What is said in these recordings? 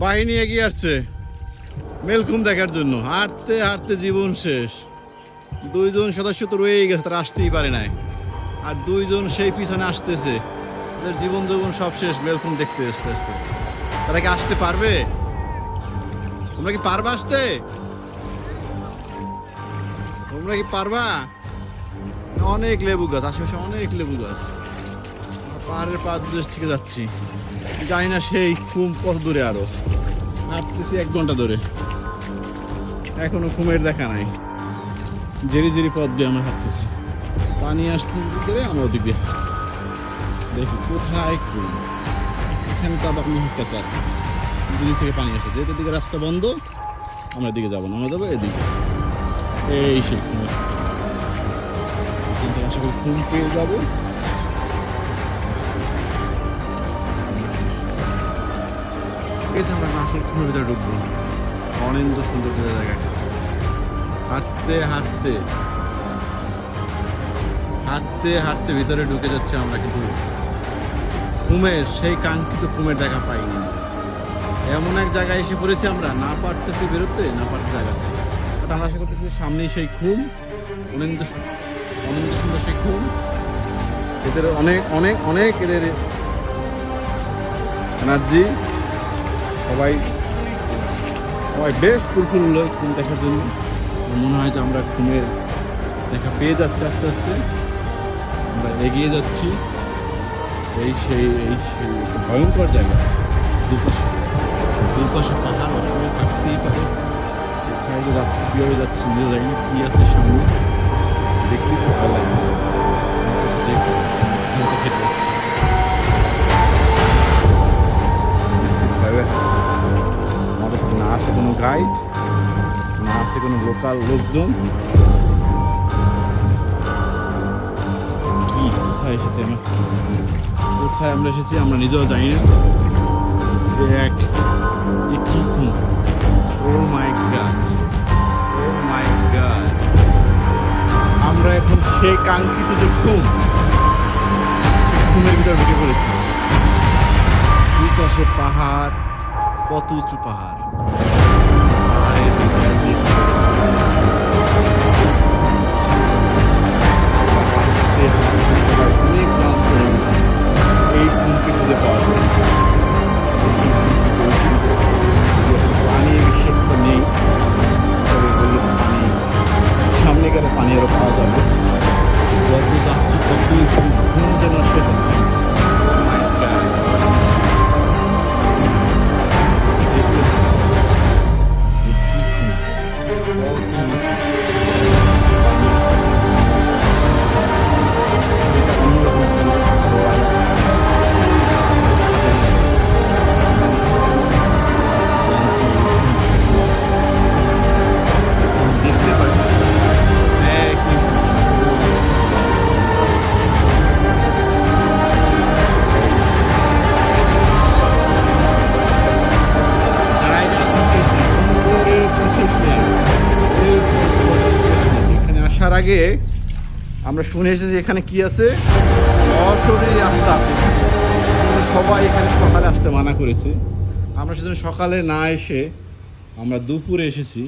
বাহিনী এগিয়ে আসছে। মেলকুম দেখার জন্য। হাঁটতে হাঁটতে জীবন শেষ। দুইজন সদস্য তো রয়েই গেছে, তারা আসতেই পারে নাই। আর দুইজন সেই পিছনে আসতেছে। তাদের জীবন যৌবন সব শেষ মেলকুম দেখতে আসতে আসতে। তারা কি আসতে পারবে? তোমরা কি পারবা আসতে? তোমরা কি পারবা? অনেক লেবু গাছ, আশেপাশে অনেক লেবু গাছ। পাহাড়ের পাঁচ দেশ থেকে যাচ্ছি। জানি না সেই খুব কত দূরে আরও। হাঁটতেছি এক ঘণ্টা ধরে। এখনও ঘুমের দেখা নাই। জেরি জেরি পথ দিয়ে আমরা হাঁটতেছি। পানি আসতে ধরে আমরা ওদিক দিয়ে দেখি কোথায় ঘুম। এখানে তো আবার হাঁটতে আছে দুদিক থেকে পানি আসে যেহেতু দিকে রাস্তা বন্ধ, আমরা এদিকে যাব না। আমরা যাব এদিকে। এই সেই আশা করি ঘুম পেয়ে যাব। এই যে আমরা আসল ঘুমের ভিতরে ঢুকবো। অনিন্দ সুন্দর সুন্দর জায়গা হাঁটতে হাঁটতে। হাঁটতে হাঁটতে ভিতরে ঢুকে যাচ্ছে আমরা কিন্তু ঘুমের, সেই কাঙ্ক্ষিত ঘুমের দেখা পাইনি। এমন এক জায়গায় এসে পড়েছি আমরা, না পারতেছি বেরোতে, না পারতে জায়গা বাট আমরা আশা করতেছি সামনেই সেই ঘুম, অনিন্দ অনিন্দ সুন্দর সেই ঘুম। এদের অনেক অনেক অনেক এদের এনার্জি। সবাই। সবাই বেশ ফুলফুল ঘুম দেখার জন্য। মনে হয় যে আমরা ঘুমের দেখা পেয়ে যাচ্ছি আস্তে আস্তে। আমরা এগিয়ে যাচ্ছি। এই সেই এই সেই ভয়ঙ্কর জায়গা। দুপাশে দুপাশে পাহাড়, অসময় থাকতেই পারে। যে যাচ্ছি কীভাবে যাচ্ছি নিজে জানি কী আছে সামনে? দেখলেই তো ভালো লাগে। যে খেলতে খেতে গাইড, না আছে কোনো লোকাল লোকজন। কি, কোথায় এসেছি আমরা কোথায় আমরা এসেছি আমরা নিজেও জানি না। এক ও my god oh my god আমরা এখন সেই কাঙ্ক্ষিত যে সেই ঘুমের ভিতরে ঢুকে পড়েছি। দুই পাশে পাহাড় কত উঁচু পাহাড়। কি আগে আমরা শুনে এসেছি এখানে কি আছে? অশরীরী রাস্তা। আছে সবাই এখানে সকালে আসতে মানা করেছে। আমরা সেজন্য সকালে না এসে আমরা দুপুরে এসেছি।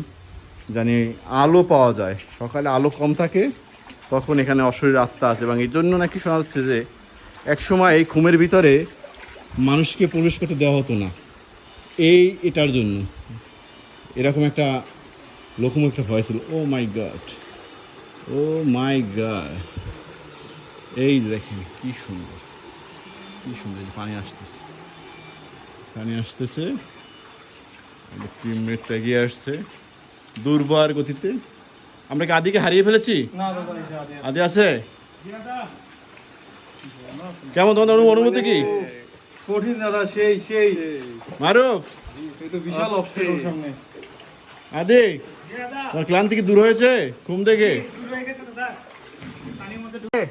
জানি আলো পাওয়া যায়। সকালে আলো কম থাকে, তখন এখানে অশরীর আত্মা আছে। এবং এই জন্য নাকি শোনা যাচ্ছে যে একসময় এই ঘুমের ভিতরে মানুষকে প্রবেশ করতে দেওয়া হতো না। এই এটার জন্য। এরকম একটা লোকমুখ একটা ভয় ছিল। Oh my god oh my God. এই দেখেন কি সুন্দর। কি সুন্দর এই যে পানি আসতেছে। পানি আসতেছে। টিমমেটটা এগিয়ে আসছে। দুর্বার গতিতে। আমরা কি আদিকে হারিয়ে ফেলেছি? আদি আছে। কেমন তোমাদের অনু- অনুভূতি কি? কঠিন দাদা সেই সেই। মারুফ? এই তো বিশাল। অবস্টেকল সামনে। আদি তোমার ক্লান্তি কি দূর হয়েছে ঘুম থেকে হয়ে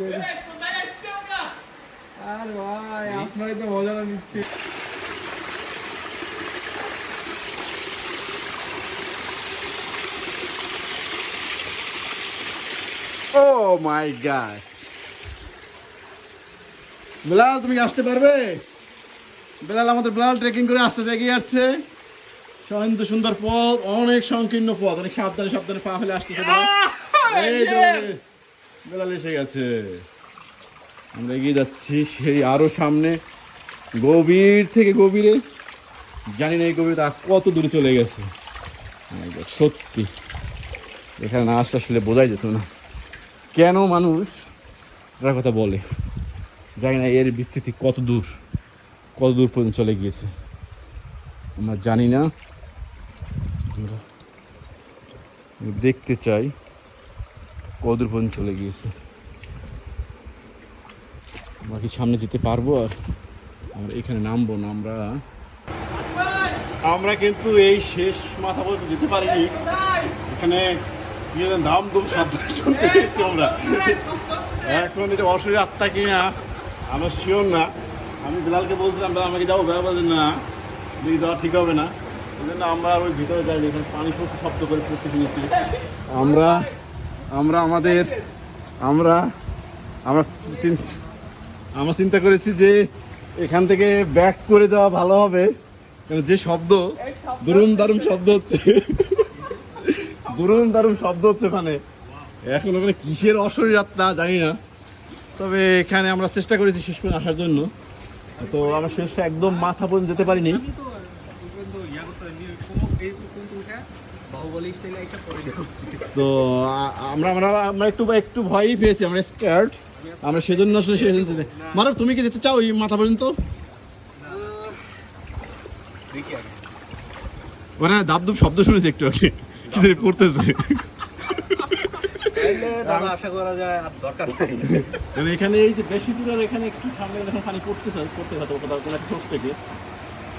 হয়ে আর ভাই আপনারই তো মজা নিচ্ছে ও মাই গড বেলাল তুমি আসতে পারবে? বেলাল আমাদের বেলাল ট্রেকিং করে আসতে এগিয়ে যাচ্ছে সন্ত সুন্দর পথ অনেক সংকীর্ণ পথ অনেক সাবধানে সাবধানে পা ফেলে আসতেছে। এই যে বেলাল এসে গেছে। আমরা এগিয়ে যাচ্ছি সেই আরও সামনে। গভীর থেকে গভীরে। জানি না এই গভীরতা কত দূরে চলে গেছে। My God, সত্যি। এখানে না আসলে আসলে বোঝাই যেত না। কেন মানুষ এটার কথা বলে, জানি না এর বিস্তৃতি কত দূর কত দূর পর্যন্ত চলে গিয়েছে। আমরা জানি না। দেখতে চাই কত দূর পর্যন্ত চলে গিয়েছে। আমরা কি সামনে যেতে পারব আর আমরা এখানে নামবো না? আমরা আমরা কিন্তু এই শেষ মাথা পর্যন্ত যেতে পারিনি। এখানে কি যেন দাম শব্দ শুনতে পেয়েছি আমরা। এখন এটা অশরীর আত্মা কিনা আমরা শিওর না। আমি বিলালকে বলছিলাম বেলা আমাকে যাব বেলা বলছেন না দিকে যাওয়া ঠিক হবে না। এই জন্য আমরা ওই ভিতরে যাইনি এখানে পানি শস্য শব্দ করে পড়তে শুনেছি। আমরা আমরা আমাদের আমরা আমরা আমরা চিন্তা করেছি যে এখান থেকে ব্যাক করে যাওয়া ভালো হবে। কারণ যে শব্দ দুরুম দারুম শব্দ হচ্ছে। দুরুম দারুণ শব্দ হচ্ছে ওখানে। এখন ওখানে কিসের অশরীর আত্মা জানি না। তবে এখানে আমরা চেষ্টা করেছি শেষ পর্যন্ত আসার জন্য। তো আমরা শেষ একদম মাথা পর্যন্ত যেতে পারিনি। তো আমরা আমরা আমরা একটু একটু ভয়ই পেয়েছি আমরা স্কার্ট আমরা সেজন্য আসলে শেষ মারব তুমি কি যেতে চাও ওই মাথা পর্যন্ত? মানে দাব দুব শব্দ শুনেছি একটু আগে। কি জানি পড়তেছে আশা করা যায় আর দরকার নেই। মানে এখানে এই যে বেশি দূর আর এখানে একটু সামনে যখন পানি পড়তেছে পড়তে হতো কোথাও কোনো একটা সোর্স থেকে।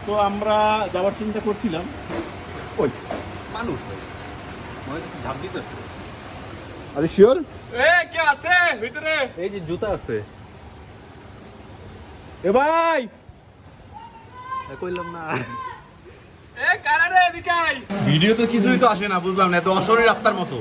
তো আমরা যাওয়ার চিন্তা করছিলাম। ওই। মানুষ ঝাঁপ দিতে আরে শিওর এ কে আছে? ভিতরে। এই যে জুতা আছে। এ ভাই! কইলাম না এ কারা রে এদিকে আয় ভিডিও তো কিছুই তো আসে না, বুঝলাম না, এত অশরীর আত্মার মতো।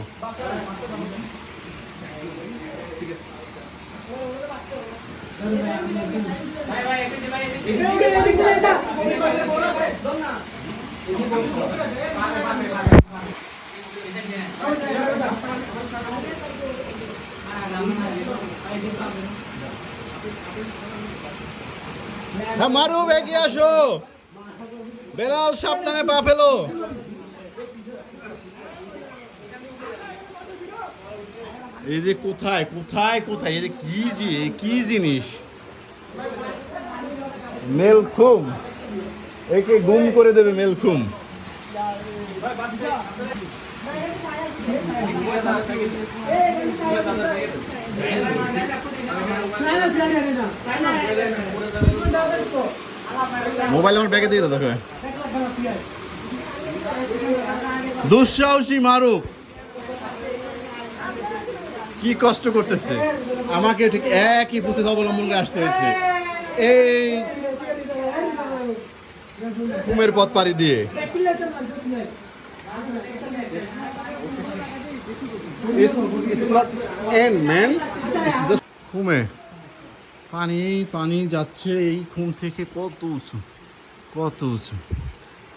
হ্যাঁ মারুব এগিয়ে আসো। বেলাল সাবধানে পা ফেলো। এই যে কোথায় কোথায় কোথায়? এই যে কি জি কি জিনিস? মেলখুম। একে গুম করে দেবে মেলখুম। মোবাইল আমার ব্যাগে দিয়ে তোকে দুঃসাহসী মারুক কি কষ্ট করতেছে। আমাকে ঠিক একই প্রসেস অবলম্বন করে আসতে হয়েছে। এই ঘুমের পথ পাড়ি দিয়ে। It's, পানি পানি যাচ্ছে এই খুন থেকে কত উঁচু কত উঁচু।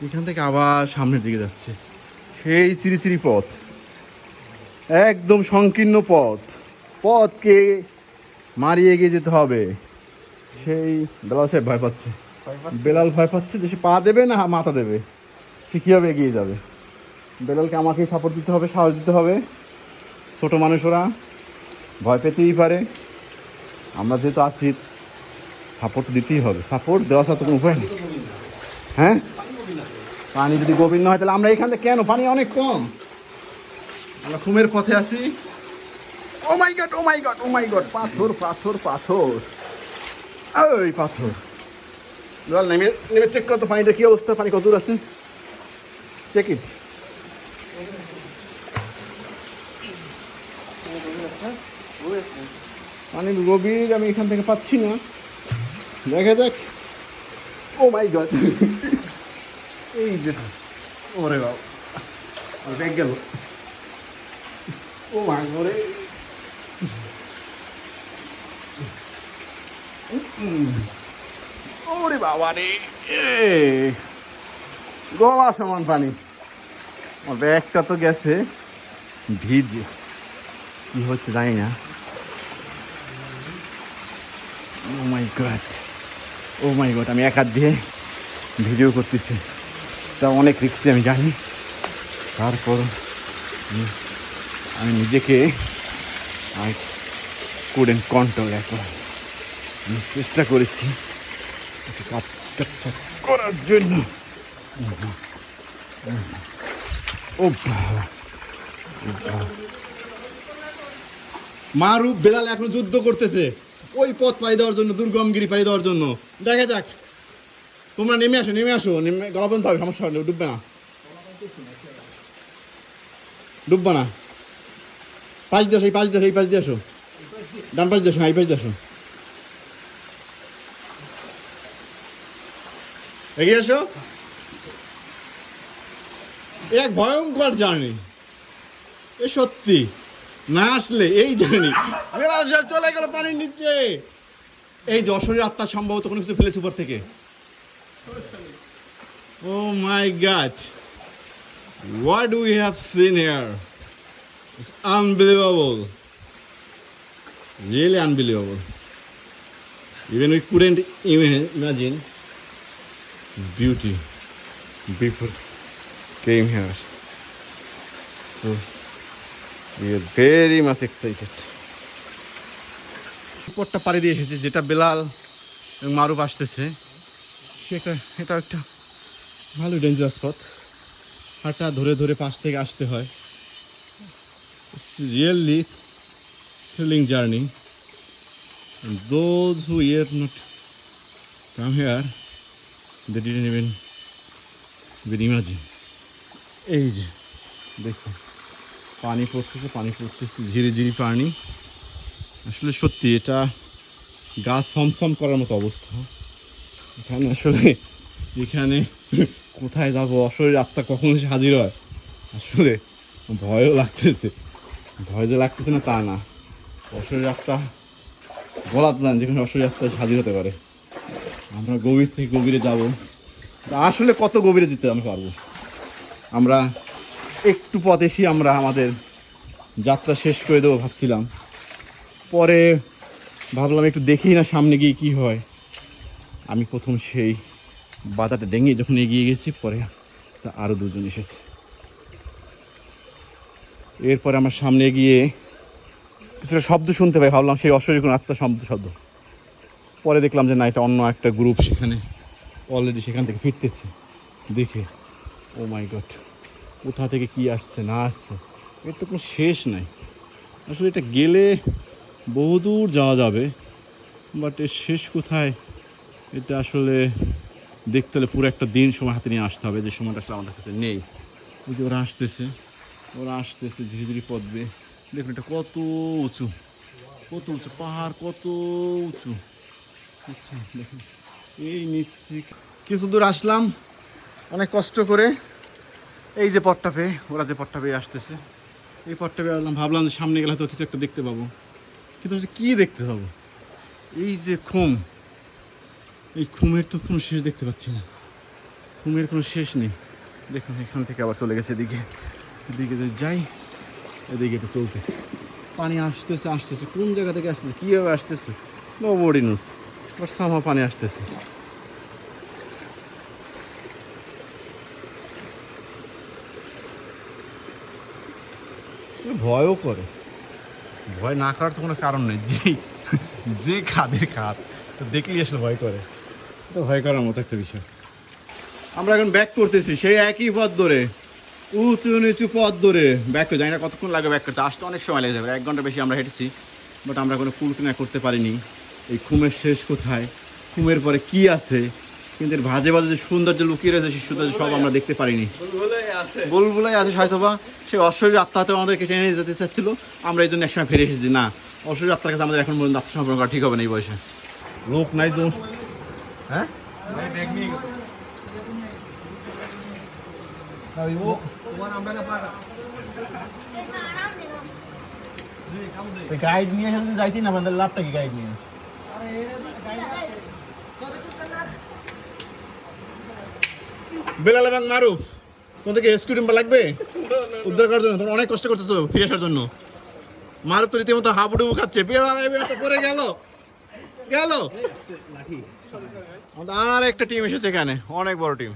এখান থেকে আবার সামনের দিকে যাচ্ছে। সেই চিরি চিরি পথ একদম সংকীর্ণ পথ। পথকে মারিয়ে এগিয়ে যেতে হবে। সেই বেলাল সাহেব ভয় পাচ্ছে। বেলাল ভয় পাচ্ছে যে সে পা দেবে না মাথা দেবে। সে কীভাবে এগিয়ে যাবে? বেলালকে আমাকেই সাপোর্ট দিতে হবে সাহস দিতে হবে। ছোট মানুষরা ভয় পেতেই পারে। আমরা যেহেতু আছি সাপোর্ট দিতেই হবে সাপোর্ট দেওয়া ছাড়া তো কোনো উপায় নেই হ্যাঁ পানি যদি গভীর না হয় তাহলে আমরা এখান থেকে কেন পানি অনেক কম আমরা ঘুমের পথে আছি ও my God oh my God oh my God পাথর পাথর পাথর ওই পাথর জল নেমে নেমে চেক করতো পানিটা কি অবস্থা পানি কত দূর আছে চেক ইট পানির গভীর আমি এখান থেকে পাচ্ছি না। দেখা যাক। ও মাই গড এই যে, ওরে বাবা। ব্যাগ গেল। ও মা করে ওরে বাবা রে। গলা সমান পানি। আমার ব্যাগটা তো গেছে। ভিজে। কি হচ্ছে জানি না। ও my god oh my god আমি এক হাত দিয়ে ভিডিও করতেছি। তা অনেক রিক্সি আমি জানি। তারপর আমি- নিজেকে আই কুডেন কন্ট্রোল এখন আমি চেষ্টা করেছি করার জন্য। ও। মারুফ বেলাল এখন যুদ্ধ করতেছে। ওই পথ পাড়ি দেওয়ার জন্য দুর্গমগিরি পাড়ি দেওয়ার জন্য। দেখা যাক। তোমরা নেমে আসো নেমে আসো। নেমে গলা বন্ধ হবে সমস্যা হবে না, ডুববে না। ডুববে না। পাঁচ দিয়ে এই পাঁচ দিয়ে এই পাঁচ দিয়ে আসো। ডান পাঁচ দিয়ে আসো হ্যাঁ, এই পাঁচ দিয়ে আসো। এগিয়ে আসো। এক ভয়ঙ্কর জার্নি। এ সত্যি। না আসলে, এই জানি চলে গেল পানির নিচে। এই যশোরের আত্মা সম্ভবত কোনো কিছু ফেলেছে উপর থেকে। ও my God what we have seen here unbelievable really unbelievable even we couldn't imagine beauty before came here So... is very much excited পোটটা পাড়ি দিয়ে এসেছে যেটা বেলাল এবং মারুফ আসতেছে। সেটা এটা একটা ভালো ডেঞ্জারাস পথ। হাঁটা ধরে ধরে পাশ থেকে আসতে হয়। Really thrilling journey those who are not come here they didn't even imagine এই যে দেখুন। পানি পড়তেছে পানি পড়তেছে, ঝিরি ঝিরি পানি। আসলে সত্যি এটা গাছ সমসম করার মতো অবস্থা। এখানে আসলে, এখানে কোথায় যাব? অশরীর আত্মা কখন এসে হাজির হয়? আসলে ভয়ও লাগতেছে। ভয় যে লাগতেছে না তা না। অশরীর আত্মা বলা তো জান যেখানে অশরীর আত্মা হাজির হতে পারে। আমরা গভীর থেকে গভীরে যাব। আসলে কত গভীরে যেতে আমি পারব? আমরা একটু পথ এসে আমরা আমাদের যাত্রা শেষ করে দেবো ভাবছিলাম। পরে ভাবলাম একটু দেখি না সামনে গিয়ে কি হয়। আমি প্রথম সেই বাধাটা ডেঙে যখন এগিয়ে গেছি, পরে তা আরও দুজন এসেছে। এরপরে আমার সামনে গিয়ে কিছুটা শব্দ শুনতে পাই, ভাবলাম সেই অশরীর কোনো আত্মা শব্দ শব্দ। পরে দেখলাম যে না, এটা অন্য একটা গ্রুপ সেখানে অলরেডি সেখান থেকে ফিরতেছে। দেখে ও মাই গড কোথা থেকে কি আসছে, না আসছে, এর তো কোনো শেষ নাই। আসলে এটা গেলে বহুদূর যাওয়া যাবে বাট এর শেষ কোথায়, এটা আসলে দেখতে হলে পুরো একটা দিন সময় হাতে নিয়ে আসতে হবে, যে সময়টা আসলে আমাদের কাছে নেই। ওই যে ওরা আসতেছে ওরা আসতেছে ধীরে ধীরে পথ। বেয়ে দেখুন এটা কত উঁচু কত উঁচু, পাহাড় কত উঁচু। আচ্ছা দেখুন, এই নিশ্চিত কিছু দূর আসলাম, অনেক কষ্ট করে। এই যে পথটা পেয়ে, ওরা যে পথটা পেয়ে আসতেছে। এই পথটা পেয়ে আসলাম ভাবলাম যে সামনে গেলে হয়তো কিছু একটা দেখতে পাবো। কিন্তু কী দেখতে পাবো? এই যে খুম। এই খুমের তো কোনো শেষ দেখতে পাচ্ছি না। খুমের কোনো শেষ নেই। দেখুন, এখান থেকে আবার চলে গেছে এদিকে। এদিকে যদি যাই, এদিকে এটা চলতেছে। পানি আসতেছে আসতেছে। কোন জায়গা থেকে আসতেছে? কীভাবে আসতেছে? নো বডি নোস সামা পানি আসতেছে। ভয়ও করে। ভয় না করার তো কোনো কারণ নেই। যে যে খাদের খাদ তো দেখলেই আসলে ভয় করে। তো ভয় করার মতো একটা বিষয়। আমরা এখন ব্যাক করতেছি, সেই একই পথ ধরে। উঁচু নিচু পথ ধরে। ব্যাক করে জানি না কতক্ষণ লাগবে ব্যাক করতে। আসতে অনেক সময় লেগে যাবে। এক ঘণ্টা বেশি আমরা হেঁটেছি বাট আমরা কোনো কুল কিনা করতে পারিনি। এই খুমের শেষ কোথায়? খুমের পরে কি আছে? কিন্তু এর ভাজে ভাজে যে সৌন্দর্য লুকিয়ে রয়েছে, সেই সৌন্দর্য সব আমরা দেখতে পারিনি। বুলবুলাই আছে হয়তোবা সেই অশরীর আত্মা হয়তো আমাদেরকে টেনে যেতে চাচ্ছিল। আমরা এই জন্য একসময় ফিরে এসেছি। না অশরীর আত্মার কাছে আমাদের এখন পর্যন্ত আত্মসমর্পণ করা ঠিক হবে না এই বয়সে। লোক নাই তো। হ্যাঁ? গাইড নিয়ে যাইতি না আমাদের লাভটা কি গাইড নিয়ে? বেলাল এবং মারুফ তোমাদেরকে রেস্কিউ টিম লাগবে? উদ্ধার করার জন্য, তোমরা অনেক কষ্ট করতেছো ফিরে আসার জন্য। মারুফ তো রীতিমতো হাবুডুবু খাচ্ছে। পরে গেল। গেল। আর একটা টিম এসেছে এখানে, অনেক বড় টিম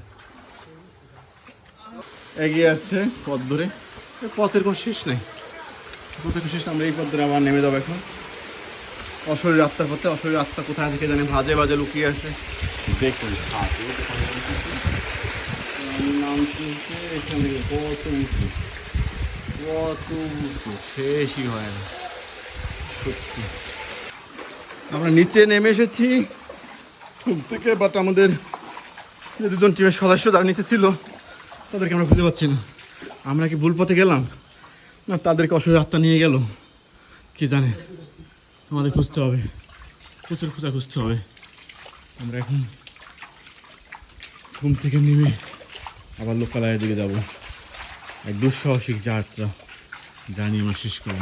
এগিয়ে আসছে পথ ধরে। পথের কোনো শেষ নেই। পথের কোনো শেষ আমরা এই পথ ধরে আবার নেমে যাব এখন। অশরীর আত্মার পথে, অশরীর আত্মা কোথায় থেকে জানি, ভাজে ভাজে লুকিয়ে আছে। দেখুন। শেষই হয় না সত্যি আমরা নিচে নেমে এসেছি। ঘুম থেকে বাট আমাদের যে দুজন টিমের সদস্য যারা নিচে ছিল, তাদেরকে আমরা খুঁজে পাচ্ছি না। আমরা কি ভুল পথে গেলাম? না, তাদেরকে অসুরের আত্মা নিয়ে গেল। কি জানে? আমাদের খুঁজতে হবে। প্রচুর খোঁজা খুঁজতে হবে। আমরা এখন ঘুম থেকে নেমে আবার লোকালয়ের দিকে যাব। এক দুঃসাহসিক যাত্রা। জানি আমরা শেষ করব